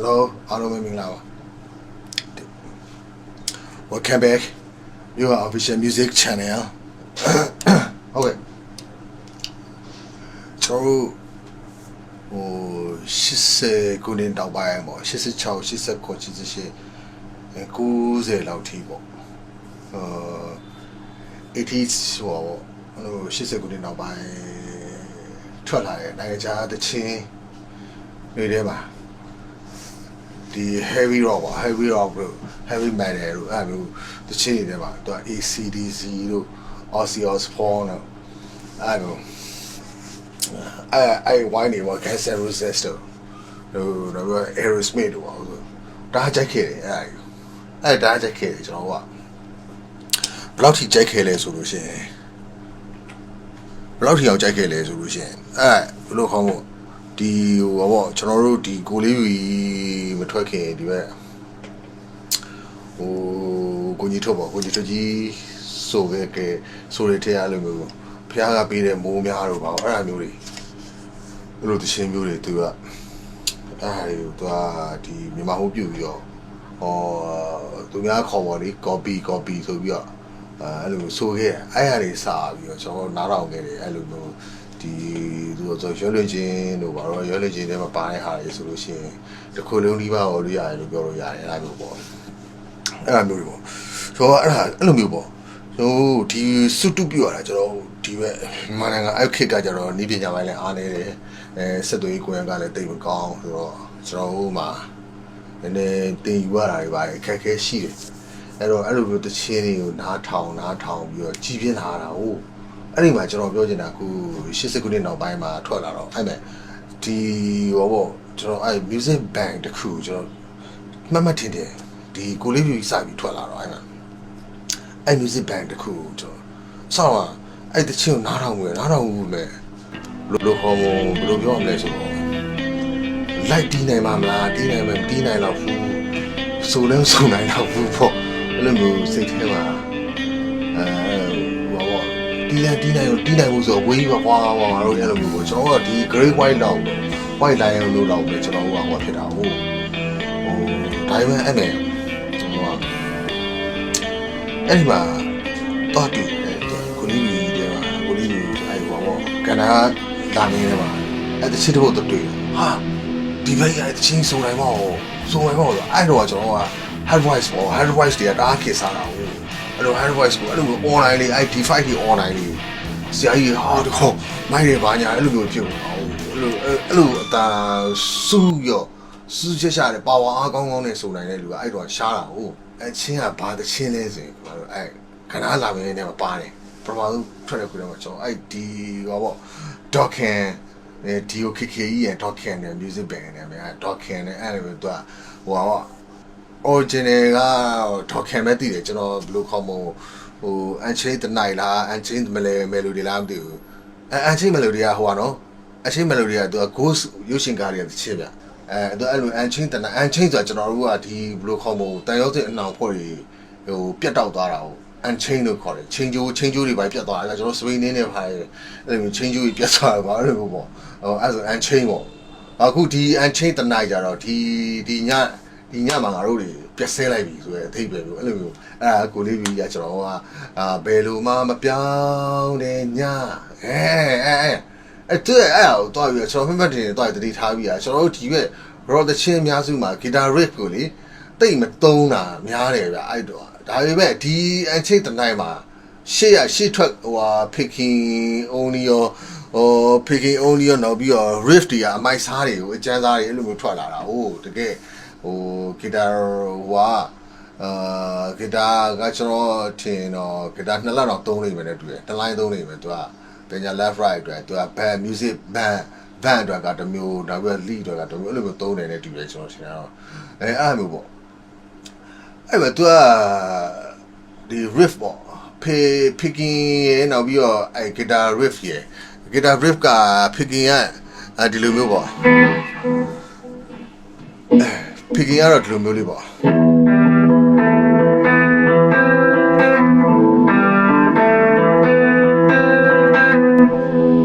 Hello အားလုံးပဲမင်္ဂလာပါ Welcome back your official music channel ဟုတ်ကဲ့ကျွန်တော်တို့ဟို80ခုနှစ်တောက်ပိုင်းပေါ့86 89 88 90လောက်ထိပေါ့အာ 80ဟိုပေါ့ဟို80ခုနှစ်နောက်ပိုင်းထွက်လာတဲ့နိုင်ငံခြားသချင်းတွေထဲမှာ ဒီ heavy rock ပါ heavy rock လို့ heavy metal လို့အဲ့လိုတချင်းတွေထဲမှာသူက ACDC လို့ Ozzy Osbourne လို့အဲ့လိုအဲ့အဲ့ဝိုင်းနေပေါ့ Guns N' Roses တို့ဟိုတော့ Aerosmith တို့ပါဟုတ်ဒါကြိုက်ခဲ့တယ်အဲ့အဲ့ဒါကြိုက်ခဲ့တယ်ကျွန်တော်ကဘယ်လောက်ထိကြိုက်ခဲ့လဲဆိုလို့ရှိရင်ဘယ်လောက်ထိအောင်ကြိုက်ခဲ့လဲဆိုလို့ရှိရင်အဲ့ဘယ်လိုခေါ်မို့ ဒီဟိုပေါ့ကျွန်တော်တို့ဒီကိုလေးကြီးမထွက်ခင်ဒီဘက်ဟိုကိုကြီးထုတ်ပေါ့ကိုကြီးထုတ်ကြီးဆိုခဲ့ကဲဆိုရတဲ့အဲ့လိုမျိုးဖះကပေးတဲ့မိုးများတို့ပါအဲ့ဒါမျိုးတွေအဲ့လိုတခြင်းမျိုးတွေသူကအဲ့ဒါတွေကိုသူကဒီမြန်မာဟုတ်ပြုတ်ပြီးတော့ဟောသူများခေါ်ပေါ်လေ copy copy ဆိုပြီးတော့အဲအဲ့လိုဆိုခဲ့အဲ့ဟာတွေစာပြီးတော့ကျွန်တော်နားထောင်ခဲ့တယ်အဲ့လိုမျိုး ဒီသူတို့ဆိုရွှေလွင်ချင်းတို့ဘာလို့ရွှေလွင်ချင်းထဲမှာပါတဲ့ဟာတွေဆိုလို့ရှိရင်တစ်ခုလုံးဒီပါဟောလို့ရတယ်လို့ပြောလို့ရတယ်အဲ့လိုပေါ့အဲ့လိုမျိုးတွေပေါ့ဆိုတော့အဲ့ဒါအဲ့လိုမျိုးပေါ့ဟိုဒီစွတုပြရတာကျွန်တော်ဒီဘက်မြန်မာနိုင်ငံအဲ့ခေတ်ကကျတော့နီးပညာပိုင်းလည်းအားနေတယ်အဲစစ်သွေးကိုရကလည်းတိတ်မကောင်းဆိုတော့ကျွန်တော်တို့မှာနည်းနည်းတင်ယူရတာတွေပါတယ်အခက်အခဲရှိတယ်အဲ့တော့အဲ့လိုမျိုးတချင်းတွေကိုနားထောင်နားထောင်ပြီးတော့ကြီးပြင်းလာတာဟုတ် အဲ့ဒီမှာကျွန်တော်ပြောချင်တာခု80ခုနှစ်နောက်ပိုင်းမှာထွက်လာတော့အဲ့မဲ့ဒီဟောပေါ့ကျွန်တော်အဲ့ music band တခုကျွန်တော်မှတ်မှတ်ထင်တယ်ဒီကိုလေးပြူစပြီးထွက်လာတော့အဲ့မှာအဲ့ music band တခုကိုကျွန်တော်ဆောင်းอ่ะအဲ့တချင်းကိုနားထောင်ဝင်နားထောင်ဝင်မဲ့ဘယ်လိုဟောမဘယ်လိုပြောရမလဲဆိုတော့လိုက်တီးနိုင်မှာမလားတီးနိုင်မှာမတီးနိုင်တော့ဘူးဆိုလည်းမဆိုနိုင်တော့ဘူးပေါ့အဲ့လိုမျိုးစိတ်ထဲမှာအဲဟောပေါ့ တီးလိုက်တီးနိုင်လို့တီးနိုင်မှုဆိုတော့ဝေးပါကွာကွာတို့အဲ့လိုမျိုးပေါ့ကျွန်တော်ကဒီ great white လောက် white lion လို့လောက်ပဲကျွန်တော်ကဟောဖြစ်တာဟုတ်ဟိုဒါပေမဲ့အဲ့မဲ့ကျွန်တော်ကအဲ့ဒီမှာတော့တူတယ်ကိုလေးကြီးတဲ့မှာကိုလေးကြီးအဲ့ဟောပေါ့ကနာလာနေတယ်မှာအဲ့တချစ်တော့တွေ့ဟာဒီဘက်ရတဲ့ချင်းဆိုနိုင်မဟုတ်ဆိုနိုင်မဟုတ်အဲ့တော့ကျွန်တော်က hard voice ပေါ့ hard voice တွေကတအားခေစားတာဟုတ် အဲ့လို hard voice ကိုအဲ့လို online လေးအဲ့ D5 တွေ online လေးဆရာကြီးဟာတော့မိုက်တယ်ဘာညာအဲ့လိုမျိုးဖြစ်နေတာဟုတ်အဲ့လိုအဲ့လိုအတာစူးရောစူးချက်ရှာတယ်ပါဝါအားကောင်းကောင်းနဲ့ဆိုနိုင်တဲ့လူကအဲ့တော့ရှားတာဟုတ်အဲ့ချင်းကဘာတချင်းလဲဆိုရင်ကျွန်တော်အဲ့ခဏလာမင်းနဲ့မပါတယ်ပထမဆုံးထွက်တဲ့ခုတည်းမှာကျွန်တော်အဲ့ဒီဟောပေါ့ docan အဲဒီ OKKE ရဲ့ docan နဲ့ music band နဲ့မြန် docan နဲ့အဲ့လိုမျိုးသူကဟိုဟာပေါ့ original က docan ပဲတည်တယ်ကျွန်တော်ဘယ်လိုခေါ်မလို့ဟို unchained the night လား unchained melody လားမသိဘူးအဲ unchained melody ကဟိုပါနော် unchained melody ကသူက ghost ရုပ်ရှင်ကားတွေကတစ်ချက်ဗျအဲသူအဲ့လို unchained တဲ့ unchained ဆိုတာကျွန်တော်တို့ကဒီဘယ်လိုခေါ်မလို့တန်ရုပ်တဲ့အနောင်ဖွဲ့တွေဟိုပြတ်တောက်သွားတာဟုတ် unchain လို့ခေါ်တယ် chain ကျိုး chain ကျိုးတွေပဲပြတ်သွားတယ်ကျွန်တော်စပိန်နေနဲ့ဖိုင်အဲ့လိုမျိုး chain ကျိုးတွေပြတ်သွားတယ်ဗောအဲ့လိုမျိုးပေါ့ဟိုအဲ့ဆို unchain ပေါ့အခုဒီ unchain တနိုင်ကြတော့ဒီဒီည ဒီညမှာငါတို့တွေပြက်ဆဲလိုက်ပြီဆိုရဲအထိပ်ပဲမျိုးအဲ့လိုမျိုးအဲ့ဒါကိုလေးပြီးရကျွန်တော်ကအာဘယ်လိုမှမပြောင်းတဲ့ညအဲအဲအဲအဲ့တဲ့အဲ့ဟိုတော့ပြီးကျွန်တော်မှတ်မှတ်တင်တော့တတိထားပြီးရကျွန်တော်တို့ဒီဘက် rock တချင်းအများစုမှာ guitar riff ကိုလေတိတ်မတုံးတာများတယ်ဗျအဲ့တော့ဒါပေမဲ့ဒီအချိတ်တနိုင်မှာရှေ့ရရှေ့ထွက်ဟိုဟာ picking only ရောဟို picking only ရောနောက်ပြီးတော့ riff တွေကအမိုက်စားတွေကိုအကျန်းစားတွေအဲ့လိုမျိုးထွက်လာတာဟိုတကယ် ဟို guitar ဟိုဟာအာဂီတာကကျွန်တော်ထင်တော့ဂီတာနှစ်လက်တော့သုံးနေမယ်နဲ့တူတယ်တစ်လိုင်းသုံးနေမယ်သူကပညာ left right အတွက်သူက band music band band အတွက်ကတစ်မျိုးနောက်ပြီး lead အတွက်ကတစ်မျိုးအဲ့လိုမျိုးသုံးနေတယ်တူတယ်ကျွန်တော်ထင်တာတော့အဲအဲ့လိုမျိုးပေါ့အဲ့မဲ့သူကဒီ riff ပေါ့ P- picking ရဲ့နောက်ပြီးတော့အဲ guitar riff ရဲ့ guitar riff က picking ကအဲဒီလိုမျိုးပေါ့ picking ကတော့ဒီလိုမျိုးလေးပေါ့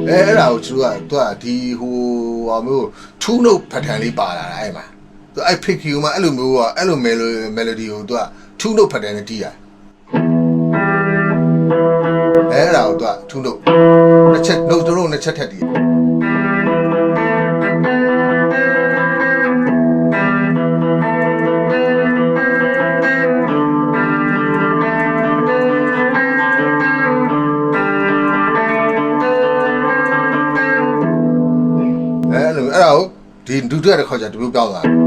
အဲအဲ့ဒါကိုသူကသူကဒီဟိုဟာမျိုး two note pattern လေးပါလာတာအဲ့မှာသူအဲ့ pick you မှာအဲ့လိုမျိုးကအဲ့လို melody melody ကိုသူကထူးလို့ဖတ်တယ်နဲ့တီးတာအဲ့ဒါကိုသူကထူးလို့တစ်ချက် note တို့နှစ်ချက်ထက်တီးအဲ့ ဒီဒုတိယတစ်ခါကျတမျိုးပြောင်းလာအဲ့ဒါ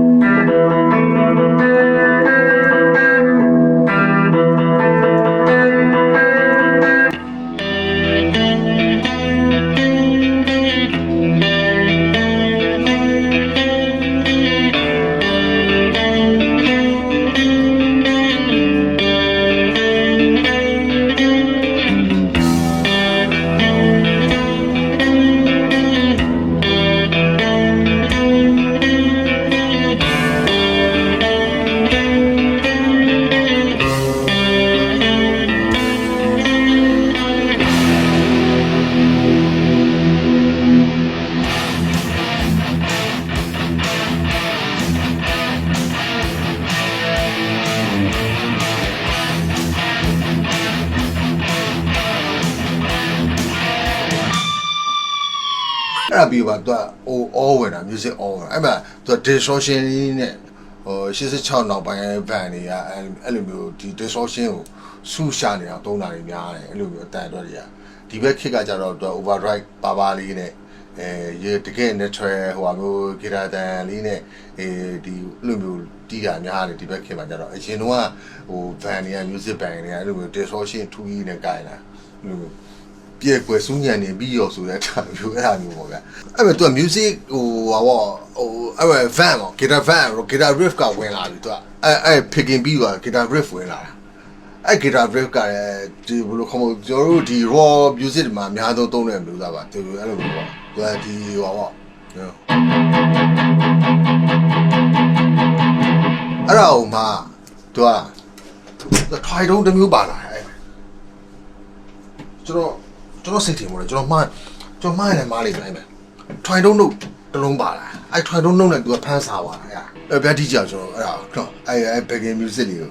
ပြီးပါသူကဟို all ဝင်တာ music all ဝင်တာအဲ့မှာသူက distortion လေးနဲ့ဟို86နောက်ပိုင်း band တွေကအဲ့အဲ့လိုမျိုးဒီ distortion ကိုဆူရှာနေအောင်သုံးတာတွေများတယ်အဲ့လိုမျိုးအတန်အတွက်တွေကဒီဘက်ခစ်ကကြတော့သူက overdrive ပါပါလေးနဲ့အဲရေတကယ် natural ဟိုဟာမျိုးဂီတာတန်လေးနဲ့အဲဒီအဲ့လိုမျိုးတီးတာများတယ်ဒီဘက်ခစ်မှာကြတော့အရင်တော့ဟို band တွေက music band တွေကအဲ့လိုမျိုး distortion ထူကြီးနဲ့ကြိုင်တာအဲ့လိုမျိုး ပြေကွယ်စူးညံနေပြီးရောဆိုတဲ့အခါမျိုးအဲ့ဒါမျိုးပေါ့ဗျအဲ့မဲ့ तू music ဟိုဟာပေါ့ဟိုအဲ့မဲ့ van ပေါ့ guitar van guitar riff ကဝင်လာပြီ तू အဲ့အဲ့ picking ပြီးသွား guitar riff ဝင်လာတာအဲ့ guitar riff ကလည်းဒီဘယ်လိုခေါ်မလဲကျွန်တော်တို့ဒီ raw music တွေမှာအများဆုံးသုံးတဲ့မျိုးသားပါသူအဲ့လိုမျိုးပေါ့ तू ဒီဟိုဟာပေါ့အဲ့ဒါဟိုမှာ तू ကထိုင်တုံးတစ်မျိုးပါလာတယ်ကျွန်တော် ကျွန်တော်စိတ်ထင်မို့လဲကျွန်တော်မှားကျွန်တော်မှားရတယ်မှားလိမ့်မယ်အဲ့မဲ့ထွိုင်တုံးတို့တစ်လုံးပါလာအဲ့ထွိုင်တုံးနှုတ်နဲ့သူကဖမ်းစားသွားတာအဲ့ဗျာဒီကြောင်ကျွန်တော်အဲ့ဒါတော့အဲ့အဲ့ backing music လေးကို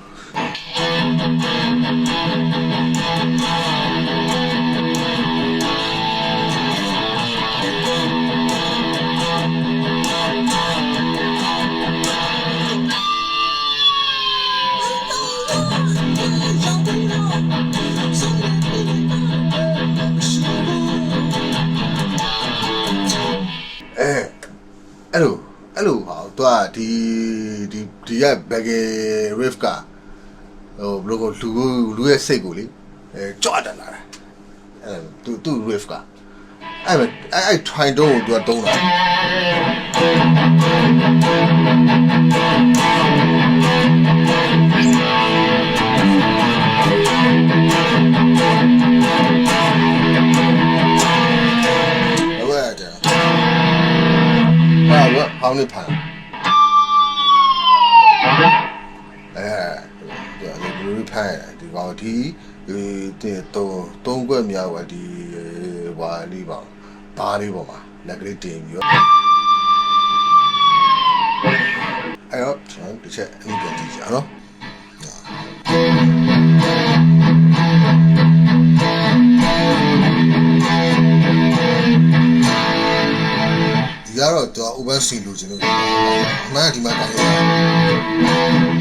သူကဒီဒီဒီက backing riff ကဟိုဘယ်လိုကိုလူလူရဲ့စိတ်ကိုလေအဲကြော့တက်လာတာအဲသူသူ riff ကအဲ့မဲ့အဲ့အဲ့ twine တုံးကိုသူကတုံးတာဘယ်ကကြာဟာဘယ်ဟောင်းနေဖန် ဒီကောင်ဒီဒီတဲ့တော့တုံးကွက်မြောက်ကဒီဟွာလေးပါဘားလေးပေါ်မှာလက်ကလေးတင်ပြီးတော့အဲ့တော့ကျွန်တော်တစ်ချက်အနည်းပြန်ကြည့်ကြအောင်နော်ဒီကတော့သူက open sea လို့ကျွန်တော်အမှန်ကဒီမှာတိုင်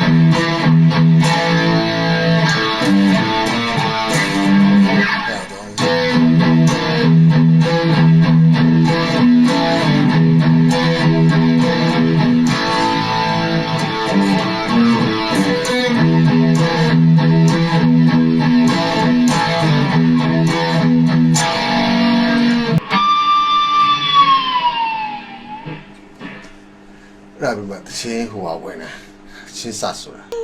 ချ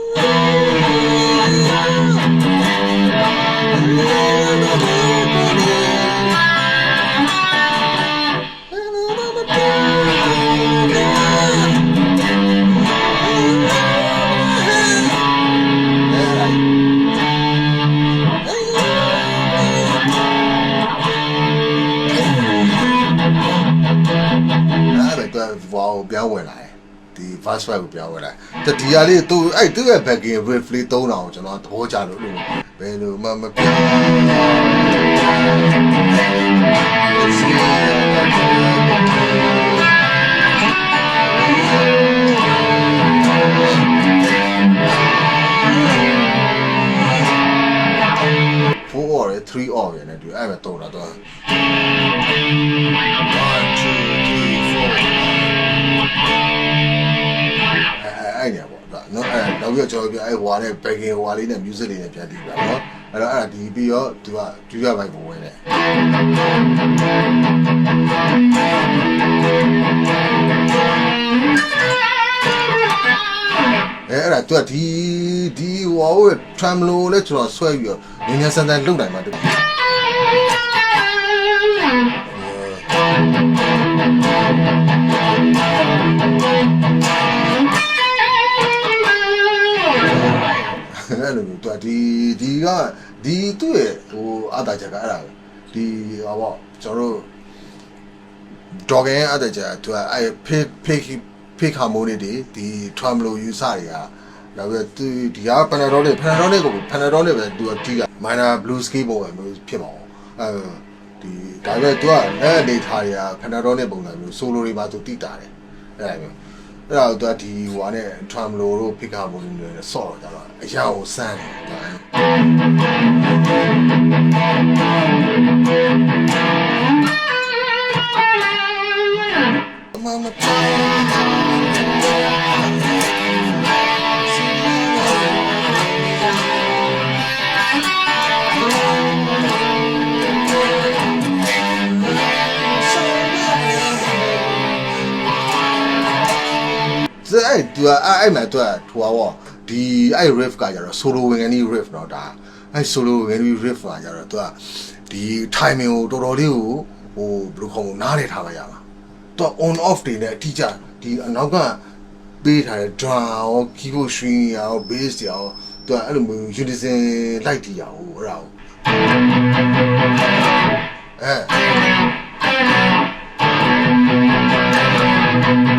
ဒါတော့ဘောပြောင်းဝင်လာတယ်ဒီ verse swag ကိုပြောင်းဝင်လာတဒီဟာလေးသူအဲ့သူ့ရဲ့ backing riff လေးသုံးတာကိုကျွန်တော်သဘောကျလို့လို့ဘယ်လိုမှမပြောင်း4 or 3 or ရယ်နဲ့ဒီအဲ့ပဲတုံးတာတော့ အဲ့အဲ့ညပေါ့ဒါနော်အဲ့နောက်ပြီးတော့ကျွန်တော်ပြအဲ့ဟွာနဲ့ backing ဟွာလေးနဲ့ music လေးနဲ့ပြန်တည်ပြနော်အဲ့တော့အဲ့ဒါဒီပြီးတော့သူကဒုတိယဘိုက်ကိုဝင်တယ်အဲ့အဲ့ဒါသူကဒီဒီဟွာကို tremolo လဲကျွန်တော်ဆွဲပြီးတော့ငင်းငင်းဆန်းဆန်းလုပ်နိုင်မှာတူ အဲ့လိုမျိုးသူကဒီဒီကဒီသူ့ရဲ့ဟိုအတားချက်ကအဲ့ဒါပဲဒီဟောပေါ့ကျွန်တော်တို့ဒေါ်ကင်အတဲ့ကြာသူကအဲဖေးဖေးဖေးခါမိုးနေဒီဒီ tremolo ယူဆတွေကနောက်ပြီးသူဒီက panadol နဲ့ panadol နဲ့ကို panadol နဲ့ပဲသူကတီးက minor blue ski ပုံပဲမျိုးဖြစ်ပါအောင်အဲဒီဒါပေမဲ့သူကလက်အနေထားတွေက panadol နဲ့ပုံစံမျိုး solo တွေမှာသူတီးတာတယ်အဲ့ဒါမျိုး အဲ့ဒါတော့သူကဒီဟိုနဲ့ tremolo တို့ဖေးခါမိုးနေတယ်ဆော့တော့ကြတော့အရာကိုစမ်းတယ်ဒါ Mama, ။ အဲ့ तू อ่ะအဲ့မှာ तू อ่ะထွာပေါ့ဒီအဲ့ riff ကကြတော့ solo ဝင်ကနေ riff เนาะဒါအဲ့ solo ဝင်ကနေ riff ကကြတော့ तू อ่ะဒီ timing ကိုတော်တော်လေးကိုဟိုဘယ်လိုခေါ်မလဲနားလည်ထားပါရမှာ။ तू on off တွေနဲ့အတိအကျဒီအနောက်ကပေးထားတဲ့ drum ရော keyboard string ရော bass တွေရော तू อ่ะအဲ့လိုမျိုး unison လိုက်တီးရအောင်အဲ့ဒါကိုအဲ အဲ့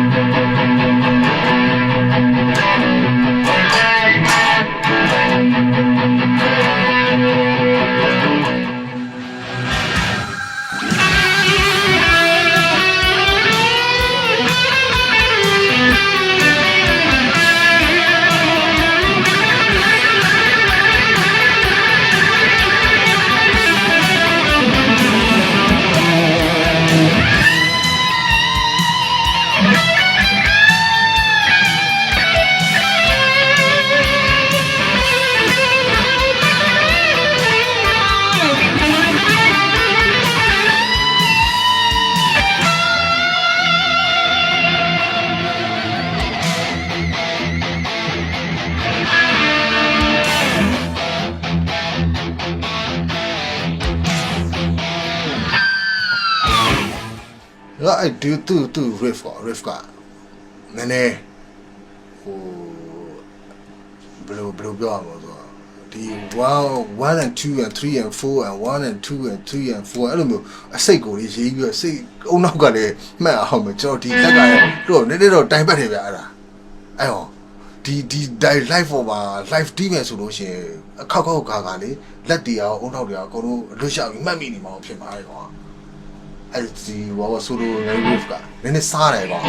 သူသူ riff က riff ကနည်းနည်းဟိုဘယ်လိုဘယ်လိုပြောရမလဲဆိုတော့ဒီ1 1 and 2 and 3 and 4 and 1 and 2 and 3 and 4အဲ့လိုမျိုးအစိတ်ကိုလေးရေးပြီးတော့စိတ်အုံနောက်ကလည်းမှတ်အောင်မယ်ကျွန်တော်ဒီလက်ကလည်းတော့နည်းနည်းတော့တိုင်ပတ်တယ်ဗျအဲ့ဒါအဲ့ဟောဒီဒီ live for မှာ live တီးမယ်ဆိုလို့ရှိရင်အခောက်ခောက်ခါခါလေးလက်တီအောင်အုံနောက်တွေအောင်အကုန်လုံးလွတ်လျှောက်ပြီးမှတ်မိနေမှာဖြစ်ပါတယ်ကွာ အဲ့ဒီဝါဝဆိုလိုငယ် roof ကနည်းနည်းစားတယ်ပေါ့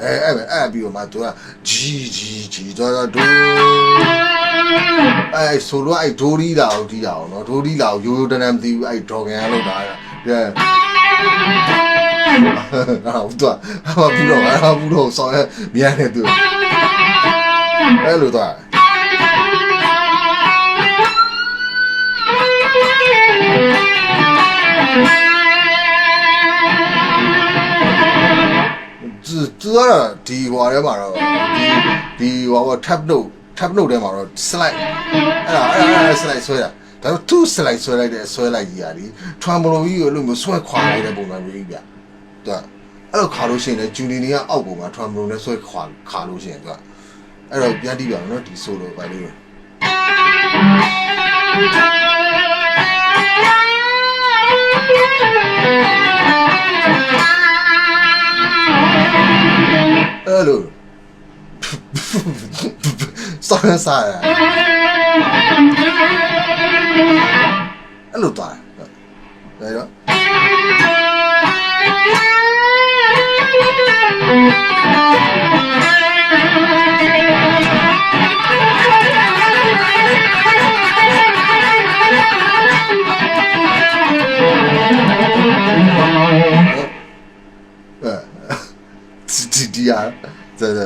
အဲအဲ့ပဲအဲ့ပြီးတော့မှသူကဂျီဂျီဂျီတော့ဒိုအဲ့ဆိုလိုအဲ့ဒိုရီလာကိုတီးတာအောင်နော်ဒိုရီလာကိုရိုးရိုးတန်းတန်းမသိဘူးအဲ့ဒေါ်ကန်ကလောက်တာ ငါဘူးတော့ဟာဘူးတော့ဟာဘူးတော့ဆောင်းမြန်နေသူအဲ့လိုတော့သူသူကတော့ဒီဟွာထဲမှာတော့ဒီဟွာဘော tap note tap note ထဲမှာတော့ slide အဲ့ဒါအဲ့ဒါ slide ဆွဲတာဒါတော့ two slide ဆွဲလိုက်တဲ့ဆွဲလိုက်ကြီးရာဒီ tremolo ကြီးကိုလို့မျိုးဆွဲခွာနေတဲ့ပုံစံမျိုးကြီးဗျာ သူကအဲ့လိုခါလို့ရှိရင်လည်းဂျူနီနီကအောက်ပုံမှာ tremolo နဲ့ဆွဲခွာခါလို့ရှိရင်သူကအဲ့တော့ပြန်တီးပြအောင်နော်ဒီ solo ပါလေးကိုအဲ့လိုစောင်းရစားရအဲ့လိုသွား ဇဇအဲ့တ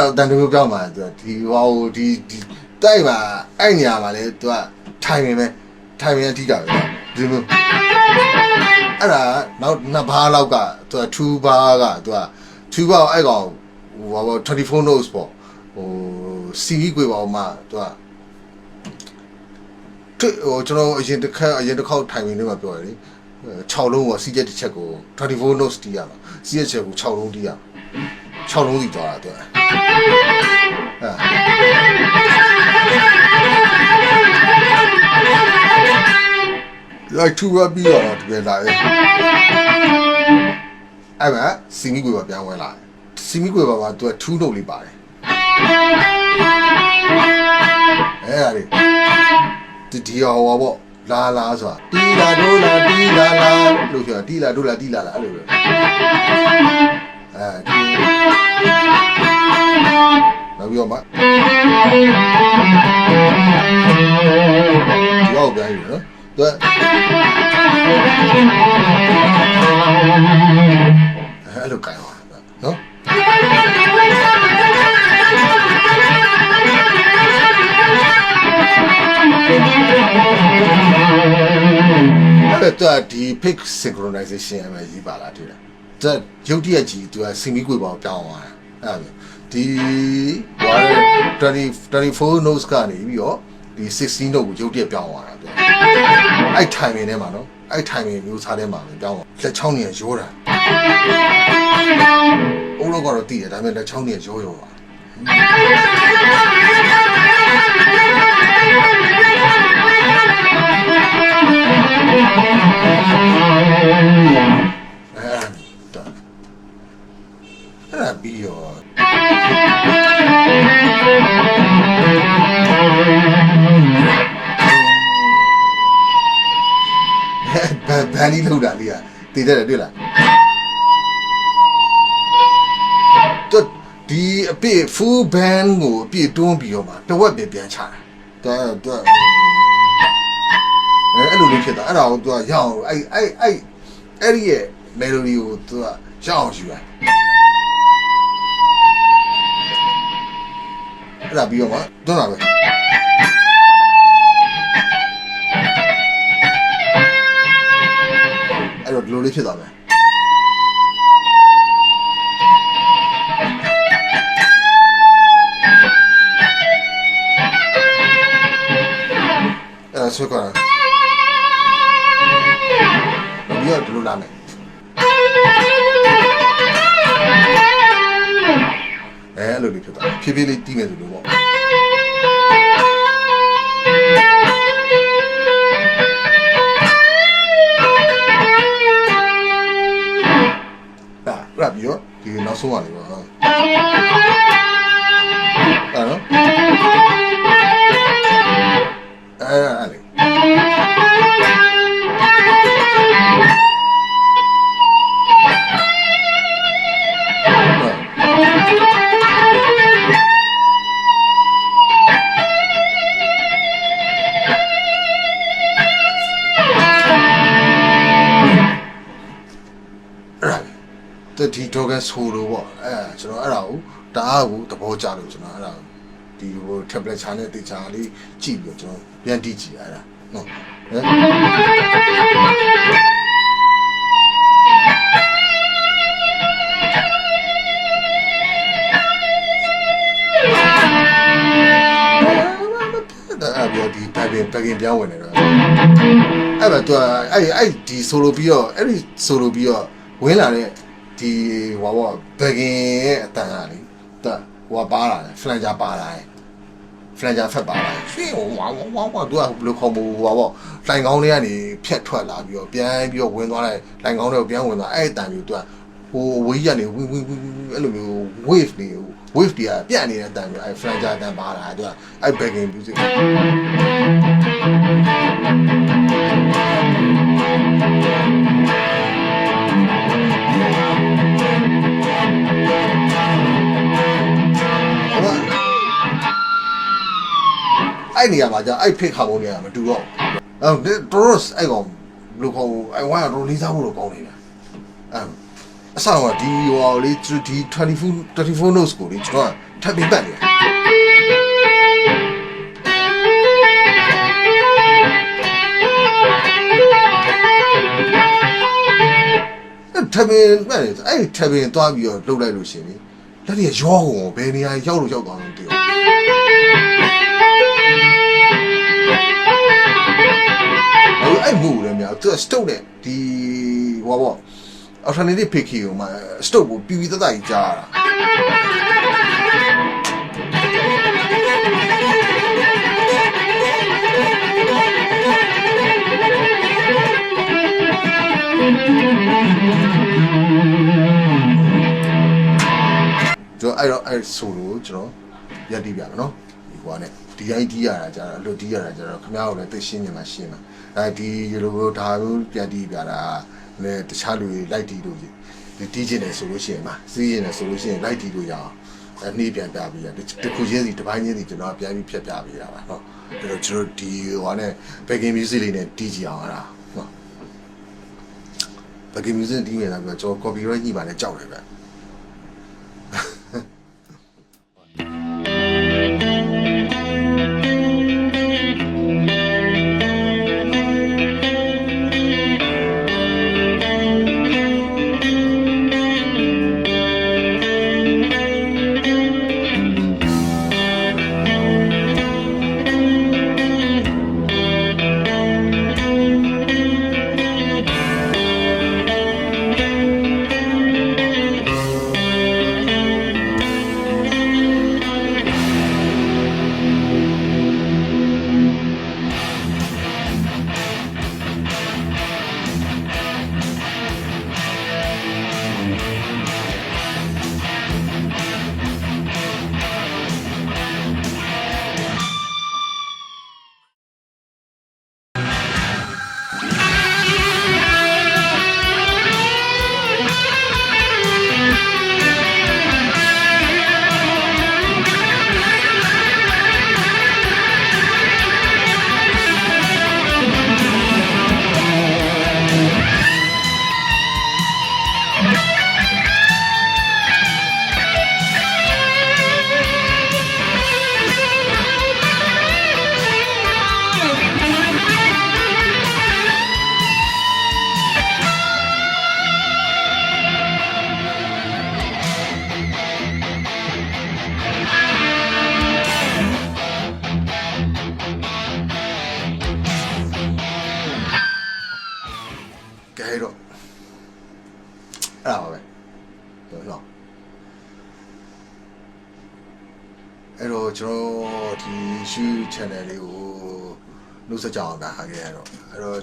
ော့တန်တူပြောင်းมาသူကဒီဟောဒီဒီတိုက်မှာအဲ့နေရာမှာလေသူကထိုင်နေမယ်ထိုင်နေအထိတာပဲဒီလိုအဲ့ဒါနောက်နှစ်ဘားလောက်ကသူက2ဘားကသူက2ဘားအဲ့ကောင်ဟိုဘာ24 notes ပေါ့ဟို CV ကိုပါမှသူကတွေ့ဟိုကျွန်တော်အရင်တစ်ခါအရင်တစ်ခေါက်ထိုင်နေနေမှာပြောရတယ် 6လုံးကစီးချက်တစ်ချက်ကို24 notes တီးရမှာစီးချက်ချက်ကို6လုံးတီးရမှာ6လုံးတီးသွားတာတဲ့အဲလိုက်သူရပြီးတော့တကယ်လာရဲ့အဲ့မှာစီမီကွေပါပြန်ဝင်လာတယ်စီမီကွေပါမှာသူက2 note လေးပါတယ်အဲ့ဒါလေးဒီဒီဟောပေါ့ လာလာဆိုတာတီလာဒိုလာတီလာလာလို့ပြောတီလာဒိုလာတီလာလာအဲ့လိုပဲအဲဒီနောက်ပြီးတော့မှဒီအောက်ပြန်ပြီနော်သူအဲ့လိုကြိုင်သွားနော် အဲ့တော့ဒီ pick synchronization အမှကြီးပါလားတွေ့လားသူရုပ်တရက်ကြီးသူကစင်မီကွေပေါင်းပြောင်းသွားတာအဲ့ဒါဒီဟို20 24 notes ကနေပြီးတော့ဒီ16 note ကိုရုပ်တရက်ပြောင်းသွားတာသူအဲ့ timing ထဲမှာနော်အဲ့ timing မျိုးစားထဲမှာပဲပြောင်းသွားလက်ချောင်းနေရောတာအုံးလောက်ကတော့တည်တယ်ဒါပေမဲ့လက်ချောင်းနေရောရောပါ အဲ့ဒါအဲ့ဒါပြီးရောဘန်ဘန်ဒီလောက်တာလေးอ่ะတည်တယ်တွေ့လားတော့ဒီအပြည့် full band ကိုအပြည့်တွန်းပြီးတော့မှတဝက်ပဲပြန်ချတာတော်တော် အဲအဲ့လိုလေးဖြစ်တာအဲ့ဒါကိုသူကရအောင်အဲ့အဲ့အဲ့အဲ့ဒီရဲ့ melody ကိုသူကရအောင်ယူတာအဲ့ဒါပြီးတော့မှတွန်းတာပဲအဲ့တော့ဒီလိုလေးဖြစ်သွားမယ်အဲ့ဒါဆွဲကြတာ ပြီးတော့ဒီလိုလာမယ်အဲအဲ့လိုလေးဖြစ်သွားဖြည်းဖြည်းလေးတီးမယ်ဆိုလို့ပေါ့ဒါရပြီးတော့ဒီနောက်ဆုံးပါလေပေါ့ ဒီဟို tablet ချာနဲ့တေချာလေးကြည့်ပြီးတော့ကျွန်တော်ပြန်တီးကြည့်အဲ့ဒါနော်ဟမ်အဲ့ပြီးတော့ဒီ package package ပြောင်းဝင်နေတော့အဲ့ပဲသူကအဲ့အဲ့ဒီ solo ပြီးတော့အဲ့ဒီ solo ပြီးတော့ဝင်လာတဲ့ဒီဟွာဘောဘဂင်ရဲ့အတန်ကလေတက်ဟွာပါလာတယ်ဖလန်ဂျာပါလာတယ် ဖလန်ဂျာဖက်ပါလာတယ်ရွှေဝါဝါဝါဝါသူကဘယ်လိုခေါ်မူဟွာဘောလိုင်ကောင်းလေးကနေဖြတ်ထွက်လာပြီးတော့ပြန်ပြီးတော့ဝင်သွားတယ်လိုင်ကောင်းတွေကိုပြန်ဝင်သွားအဲ့အတန်မျိုးသူကဟိုဝေးရနေဝင်းဝင်းဝင်းအဲ့လိုမျိုး wave နေ wave တွေကပြတ်နေတဲ့အတန်မျိုးအဲ့ flange အတန်ပါလာသူကအဲ့ backing music နေရာမှာじゃအဲ့ဖိတ်ခါပုံနေရာမတူတော့အဲ့တော်တော်အဲ့ကောင်ဘယ်လိုခေါ်အဲ့ဝိုင်းကတော့လေးစားဖို့တော့ကောင်းနေတယ်အဲ့အဆောင်ကဒီဟိုလေးဒီ24 24 notes ကိုလေကျွန်တော်ထပ်ပြီးပတ်နေတယ်ထပ်ပြီးပတ်နေအဲ့ထပ်ပြီးသွားပြီးတော့လှုပ်လိုက်လို့ရှင်လေလက်တွေရောကုန်ဘယ်နေရာရောက်လို့ရောက်သွားလို့မသိဘူး သူက stoke နဲ့ဒီဟောပေါ့ alternative pick ကိုမှ stoke ကိုပြူပြတတ်ကြီးကြားရတာကျွန်တော်အဲ့တော့အဲ့ဆိုလို့ကျွန်တော်ရက်တိပြမယ်နော်ဒီကွာနဲ့ ဒီတိုင်းတီးရတာကြတော့အလို့တီးရတာကြတော့ခမ ्या ကိုလည်းသိရှင်းနေမှာရှင်းမှာအဲဒီလိုလိုဒါမျိုးပြန်တီးပြတာလည်းတခြားလူတွေလိုက်တီးလို့ဒီတီးချင်တယ်ဆိုလို့ရှိရင်မှာစီးရင်တယ်ဆိုလို့ရှိရင်လိုက်တီးလို့ရအောင်အဲနှီးပြန်ပြပေးရတခုချင်းစီတစ်ပိုင်းချင်းစီကျွန်တော်ပြန်ပြီးဖြတ်ပြပေးတာပါနော်အဲ့တော့ကျွန်တော်ဒီဟိုနဲ့ backing music လေးနဲ့တီးကြည့်အောင်အဲ့ဒါနော် backing music တီးနေတာပြီးတော့ကျွန်တော် copyright ညှိပါနဲ့ကြောက်တယ်ဗျ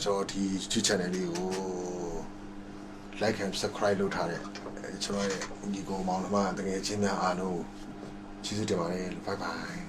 ကျွန်တော်ဒီ YouTube channel လေးကို like and subscribe လုပ်ထားတဲ့အဲ့ကျွန်တော်ရဲ့ညီကိုမောင်နှမတကယ်ချင်းများအားလုံးကျေးဇူးတင်ပါတယ် bye bye